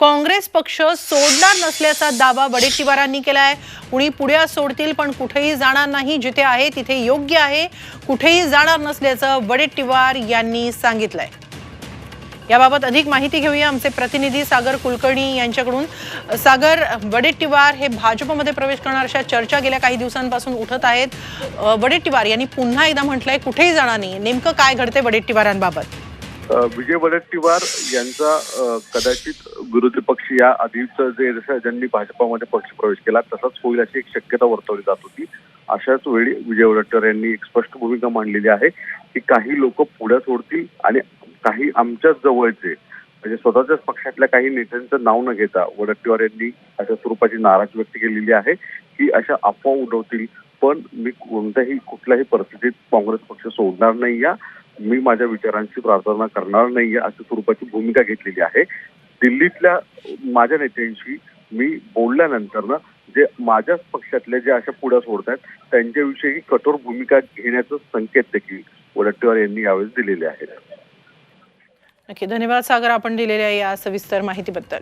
काँग्रेस पक्ष सोडणार नसल्याचा दावा वडेट्टीवारांनी केला आहे कुणी पुढ्या सोडतील पण कुठेही जाणार नाही. जिथे आहे तिथे योग्य आहे. कुठेही जाणार नसल्याचं वडेट्टीवार यांनी सांगितलंय. याबाबत अधिक माहिती घेऊया आमचे प्रतिनिधी सागर कुलकर्णी यांच्याकडून. सागर वडेट्टीवार हे भाजपमध्ये प्रवेश करणार अशा चर्चा गेल्या काही दिवसांपासून उठत आहेत. वडेट्टीवार यांनी पुन्हा एकदा म्हटलंय कुठेही जाणार नाही. नेमकं काय घडते वडेट्टीवारांबाबत विजय वडेट्टीवार यांचा कदाचित विरोधी पक्ष या आधीच जे जसं ज्यांनी भाजपामध्ये पक्ष प्रवेश केला तसाच होईल अशी एक शक्यता वर्तवली जात होती. अशाच वेळी विजय वडेट्टीवार यांनी एक स्पष्ट भूमिका मांडलेली आहे की काही लोक पुढे सोडतील आणि काही आमच्याच जवळचे म्हणजे स्वतःच्याच पक्षातल्या काही नेत्यांचं नाव न घेता वडेट्टीवार यांनी अशा स्वरूपाची नाराज व्यक्त केलेली आहे की अशा अफवा उडवतील. पण मी कोणत्याही कुठल्याही परिस्थितीत काँग्रेस पक्ष सोडणार नाही या. मी माझ्या विचारांची प्रार्थना करणार नाहीये अशा स्वरूपाची भूमिका घेतलेली आहे. दिल्लीतल्या माझ्या नेत्यांशी मी बोलल्यानंतर ना जे माझ्याच पक्षातले जे अशा पुढे सोडत आहेत त्यांच्याविषयी कठोर भूमिका घेण्याचं संकेत देखील वडट्टीवार यांनी यावेळेस दिलेले आहेत. नक्की धन्यवाद सागर आपण दिलेल्या या सविस्तर माहितीबद्दल.